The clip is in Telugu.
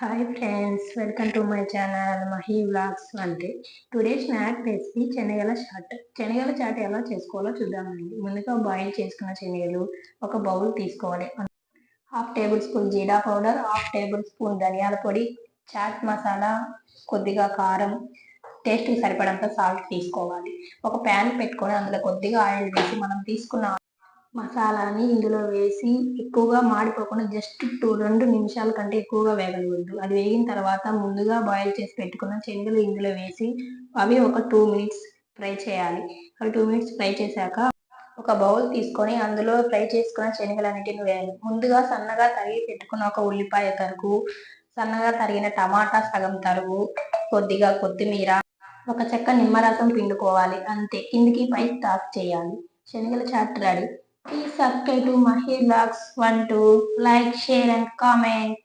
Hi friends welcome to my channel Mahi vlogs అంటే టుడే స్నాక్ రెసిపీ శనగల చాట్. శనగల చాట్ ఎలా చేసుకోవాలో చూద్దామండి. ముందుగా బాయిల్ చేసుకున్న శనగలు ఒక బౌల్ తీసుకోవాలి. Half tablespoon jeera powder half tablespoon ధనియాల పొడి చాట్ మసాలా కొద్దిగా కారం టేస్ట్కి సరిపడంత సాల్ట్ తీసుకోవాలి. ఒక ప్యాన్ పెట్టుకొని అందులో కొద్దిగా ఆయిల్ వేసి మనం తీసుకున్న మసాలాని ఇందులో వేసి ఎక్కువగా మాడిపోకుండా జస్ట్ టూ రెండు నిమిషాల కంటే ఎక్కువగా వేగనివ్వద్దు. అది వేగిన తర్వాత ముందుగా బాయిల్ చేసి పెట్టుకున్న శనగలు ఇందులో వేసి అవి ఒక టూ మినిట్స్ ఫ్రై చేయాలి. అవి టూ మినిట్స్ ఫ్రై చేశాక ఒక బౌల్ తీసుకొని అందులో ఫ్రై చేసుకున్న శనగలన్నిటిని వేయాలి. ముందుగా సన్నగా తరిగి పెట్టుకున్న ఒక ఉల్లిపాయ తరుగు సన్నగా తరిగిన టమాటా సగం తరుగు కొద్దిగా కొత్తిమీర ఒక చెక్క నిమ్మరసం పిండుకోవాలి. అంతే. కిందికి పై టాక్ చేయాలి. శనగల chaat ready. Please subscribe to Mahi Vlogs. Want to like, share and comment.